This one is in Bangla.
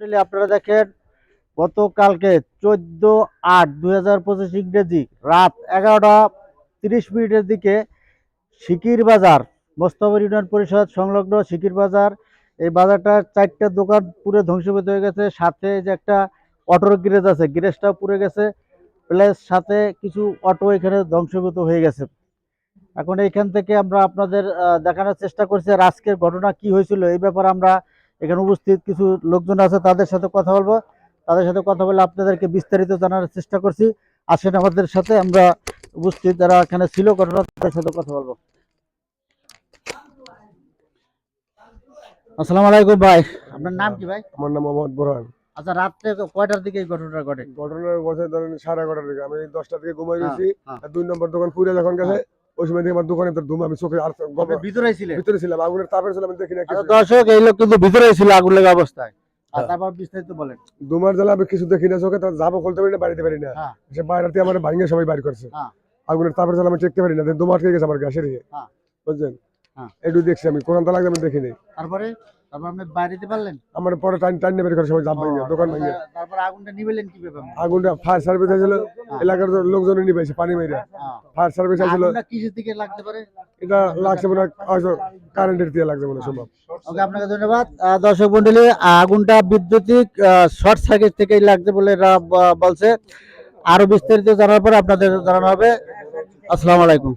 আপনারা দেখেন, গতকালকে চোদ্দ আট, দুই হাজার পঁচিশ ইংরেজি, রাত এগারোটা তিরিশ মিনিটের দিকে সিকির বাজার, মোস্তফা ইউনিয়ন পরিষদ সংলগ্ন সিকির বাজার, এই বাজারটার চারটা দোকান পুরো ধ্বংসীভূত হয়ে গেছে, সাথে যে একটা অটোর গ্যারেজ আছে, গ্যারেজটাও পুড়ে গেছে, প্লাস সাথে কিছু অটো এখানে ধ্বংসীভূত হয়ে গেছে। এখন এইখান থেকে আমরা আপনাদের দেখানোর চেষ্টা করছি আর আজকের ঘটনা কি হয়েছিল, এই ব্যাপারে আমরা এখানে উপস্থিত কিছু লোকজন আছে তাদের সাথে কথা বলব। তাদের সাথে কথা বলে আপনাদেরকে বিস্তারিত জানার চেষ্টা করছি। আসেন আমাদের সাথে আমরা উপস্থিত যারা এখানে ছিল ঘটনা তাদের সাথে কথা বলব। আসসালামু আলাইকুম ভাই। আপনার নাম কি ভাই? আমার নাম মোহাম্মদ বোরহান। আচ্ছা রাত্রে কয়টার দিকে ঘটনাটা ঘটে? ঘটনা ঘটে ধরেন সাড়ে এগারোটার দিকে। আমি দশটা থেকে ঘুমাই হ্যাঁ, গেছি হ্যাঁ। দুই নম্বর দোকান পুরে যখন গেছে ওই সময় আমার দোকানে ধুম আমি চোখে আর ভিতরে ভিতরে ছিলাম আগুনের ছিলাম আমি দেখি না আচ্ছা, দর্শক এই লোক কিন্তু ভিতরে ছিল আগুন লাগা অবস্থায়। আর হ্যাঁ। তারপর বিস্তারিত বলেন। দুমার জ্বালা আমি কিছু দেখি না চোখে যাব পারি না বাড়িতে পারি না। হ্যাঁ। সে বাইরে আমার ভাঙে সবাই বাইর করছে। হ্যাঁ। আগুনের তাপের জ্বালা আমি দেখতে পারি না দুমার থেকে গেছে আমার গাছের দিকে হ্যাঁ। একটু দেখছি আমি কোরআন লাগবে আমি দেখিনি তারপরে তারপর আপনি বাইরেতে পারলেন? আমার পরে টাইম টাইম বের করে সবাই জাম ভেঙে দোকান ভেঙে তারপরে- তারপরে আগুনটা নিবেলেন কীভাবে আগুনটা ফায়ার সার্ভিস হ্যাঁ। এলাকার লোকজন নিবেছে পানি মেরে হ্যাঁ। ফায়ার সার্ভিস আসছিল। কিসের দিকে লাগতে পারে? এটা লাগছে মনে হয়তো কারেন্টের দিয়ে লাগছে মনে সম্ভব। ওকে আপনাকে ধন্যবাদ। দর্শক মন্ডলী আগুনটা বৈদ্যুতিক শর্ট সার্কিট থেকেই লাগছে বলে এরা বলছে। আরও বিস্তারিত জানার পর আপনাদের জানানো হবে। আসসালামু আলাইকুম।